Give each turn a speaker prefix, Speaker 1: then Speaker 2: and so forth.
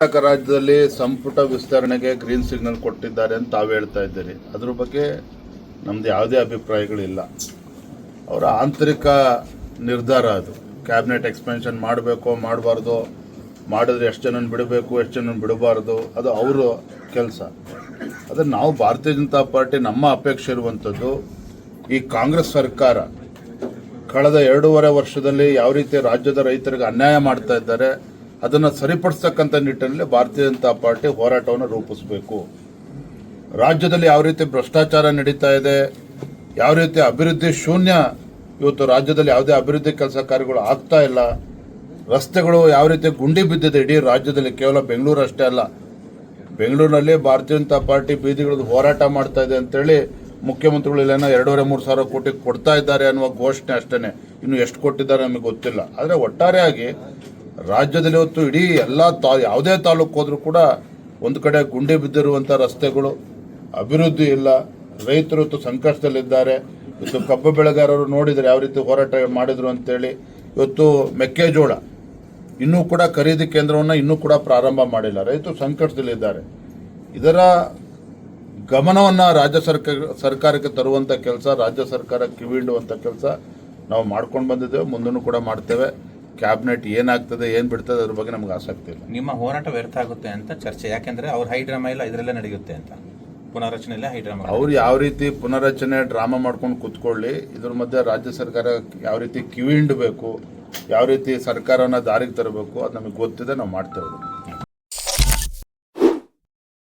Speaker 1: ಕರ್ನಾಟಕ ರಾಜ್ಯದಲ್ಲಿ ಸಂಪುಟ ವಿಸ್ತರಣೆಗೆ ಗ್ರೀನ್ ಸಿಗ್ನಲ್ ಕೊಟ್ಟಿದ್ದಾರೆ ಅಂತ ತಾವು ಹೇಳ್ತಾ ಇದ್ದೀರಿ. ಅದ್ರ ಬಗ್ಗೆ ನಮ್ದು ಯಾವುದೇ ಅಭಿಪ್ರಾಯಗಳಿಲ್ಲ. ಅವರ ಆಂತರಿಕ ನಿರ್ಧಾರ ಅದು. ಕ್ಯಾಬಿನೆಟ್ ಎಕ್ಸ್ಪೆನ್ಷನ್ ಮಾಡಬೇಕು, ಮಾಡಬಾರ್ದು, ಮಾಡಿದ್ರೆ ಎಷ್ಟು ಜನ ಬಿಡಬೇಕು, ಎಷ್ಟು ಜನ ಬಿಡಬಾರ್ದು, ಅದು ಅವರ ಕೆಲಸ. ಅದು ನಾವು ಭಾರತೀಯ ಜನತಾ ಪಾರ್ಟಿ ನಮ್ಮ ಅಪೇಕ್ಷೆ ಇರುವಂಥದ್ದು, ಈ ಕಾಂಗ್ರೆಸ್ ಸರ್ಕಾರ ಕಳೆದ ಎರಡೂವರೆ ವರ್ಷದಲ್ಲಿ ಯಾವ ರೀತಿ ರಾಜ್ಯದ ರೈತರಿಗೆ ಅನ್ಯಾಯ ಮಾಡ್ತಾ ಇದ್ದಾರೆ ಅದನ್ನು ಸರಿಪಡಿಸ್ತಕ್ಕಂಥ ನಿಟ್ಟಿನಲ್ಲಿ ಭಾರತೀಯ ಜನತಾ ಪಾರ್ಟಿ ಹೋರಾಟವನ್ನು ರೂಪಿಸಬೇಕು. ರಾಜ್ಯದಲ್ಲಿ ಯಾವ ರೀತಿ ಭ್ರಷ್ಟಾಚಾರ ನಡೀತಾ ಇದೆ, ಯಾವ ರೀತಿ ಅಭಿವೃದ್ಧಿ ಶೂನ್ಯ, ಇವತ್ತು ರಾಜ್ಯದಲ್ಲಿ ಯಾವುದೇ ಅಭಿವೃದ್ಧಿ ಕೆಲಸ ಕಾರ್ಯಗಳು ಆಗ್ತಾ ಇಲ್ಲ, ರಸ್ತೆಗಳು ಯಾವ ರೀತಿ ಗುಂಡಿ ಬಿದ್ದಿದೆ ಇಡೀ ರಾಜ್ಯದಲ್ಲಿ, ಕೇವಲ ಬೆಂಗಳೂರು ಅಷ್ಟೇ ಅಲ್ಲ. ಬೆಂಗಳೂರಿನಲ್ಲಿ ಭಾರತೀಯ ಜನತಾ ಪಾರ್ಟಿ ಬೀದಿಗಳದ್ದು ಹೋರಾಟ ಮಾಡ್ತಾ ಇದೆ ಅಂತೇಳಿ ಮುಖ್ಯಮಂತ್ರಿಗಳು ಇಲ್ಲೇನೋ ಎರಡೂವರೆ, ಮೂರು ಸಾವಿರ ಕೋಟಿ ಕೊಡ್ತಾ ಇದ್ದಾರೆ ಅನ್ನುವ ಘೋಷಣೆ ಅಷ್ಟೇ ಇನ್ನು ಎಷ್ಟು ಕೊಟ್ಟಿದ್ದಾರೆ ನಮಗೆ ಗೊತ್ತಿಲ್ಲ. ಆದರೆ ಒಟ್ಟಾರೆಯಾಗಿ ರಾಜ್ಯದಲ್ಲಿ ಇವತ್ತು ಇಡೀ ಎಲ್ಲ ತಾ, ಯಾವುದೇ ತಾಲೂಕು ಹೋದರೂ ಕೂಡ ಒಂದು ಕಡೆ ಗುಂಡಿ ಬಿದ್ದಿರುವಂಥ ರಸ್ತೆಗಳು, ಅಭಿವೃದ್ಧಿ ಇಲ್ಲ. ರೈತರು ಸಂಕಷ್ಟದಲ್ಲಿದ್ದಾರೆ. ಇವತ್ತು ಕಬ್ಬು ಬೆಳೆಗಾರರು ನೋಡಿದರೆ ಯಾವ ರೀತಿ ಹೋರಾಟ ಮಾಡಿದ್ರು ಅಂತೇಳಿ ಇವತ್ತು ಮೆಕ್ಕೆಜೋಳ. ಇನ್ನೂ ಕೂಡ ಖರೀದಿ ಕೇಂದ್ರವನ್ನು ಇನ್ನೂ ಕೂಡ ಪ್ರಾರಂಭ ಮಾಡಿಲ್ಲ. ರೈತರು ಸಂಕಷ್ಟದಲ್ಲಿದ್ದಾರೆ. ಇದರ ಗಮನವನ್ನು ರಾಜ್ಯ ಸರ್ಕಾರ ಸರ್ಕಾರಕ್ಕೆ ತರುವಂಥ ಕೆಲಸ, ರಾಜ್ಯ ಸರ್ಕಾರ ಕಿವಿಡುವಂಥ ಕೆಲಸ ನಾವು ಮಾಡ್ಕೊಂಡು ಬಂದಿದ್ದೇವೆ. ಮುಂದೂ ಕೂಡ ಮಾಡ್ತೇವೆ. ಕ್ಯಾಬಿನೆಟ್ ಏನಾಗ್ತದೆ ಏನು ಬಿಡ್ತದೆ ಅದ್ರ ಬಗ್ಗೆ ನಮ್ಗೆ ಆಸಕ್ತಿ ಇಲ್ಲ.
Speaker 2: ನಿಮ್ಮ ಹೋರಾಟ ವ್ಯರ್ಥ ಆಗುತ್ತೆ ಅಂತ ಚರ್ಚೆ. ಯಾಕೆಂದ್ರೆ ಅವ್ರ ಹೈಡ್ರಾಮಾ ಇಲ್ಲ ಇದರಲ್ಲೇ ನಡೆಯುತ್ತೆ ಅಂತ. ಪುನರ್ರಚನೆಯಲ್ಲೇ ಹೈಡ್ರಾಮಾ
Speaker 1: ಅವ್ರು ಯಾವ ರೀತಿ ಪುನರಚನೆ ಡ್ರಾಮಾ ಮಾಡ್ಕೊಂಡು ಕೂತ್ಕೊಳ್ಳಿ ಇದ್ರ ಮಧ್ಯೆ ರಾಜ್ಯ ಸರ್ಕಾರ ಯಾವ ರೀತಿ ಕಿವಿ ಹಿಂಡಬೇಕು ಯಾವ ರೀತಿ ಸರ್ಕಾರವನ್ನು ದಾರಿಗೆ ತರಬೇಕು ಅದು ನಮಗೆ ಗೊತ್ತಿದೆ ನಾವು ಮಾಡ್ತೇವೆ